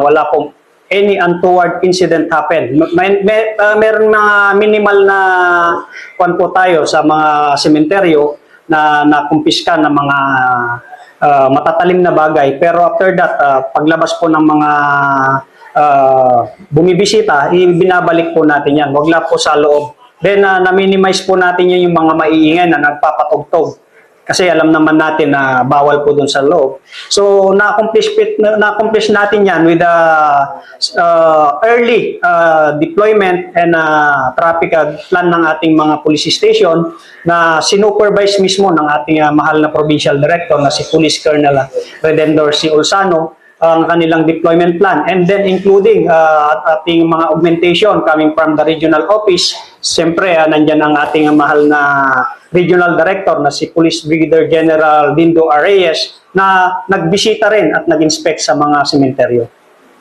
wala pong any untoward incident happen. May, may, uh, meron mga minimal na kwan po tayo sa mga sementeryo na nakumpiska ng mga uh, matatalim na bagay. Pero after that, uh, paglabas po ng mga uh, bumibisita, ibinabalik po natin yan. Wag lang po sa loob. Then, uh, na-minimize po natin yan yung mga maiingay na nagpapatugtog. Kasi alam naman natin na bawal po dun sa loob. So, na-accomplish, na-accomplish natin yan with the uh, early uh, deployment and uh, traffic uh, plan ng ating mga police station na sinupervise mismo ng ating uh, mahal na provincial director na si Police Colonel uh, Redendor C. Ulsano ang kanilang deployment plan and then including uh, at ating mga augmentation coming from the regional office siyempre uh, nandyan ang ating mahal na regional director na si Police Brigadier General Dindo Arreyes na nagbisita rin at nag-inspect sa mga sementeryo.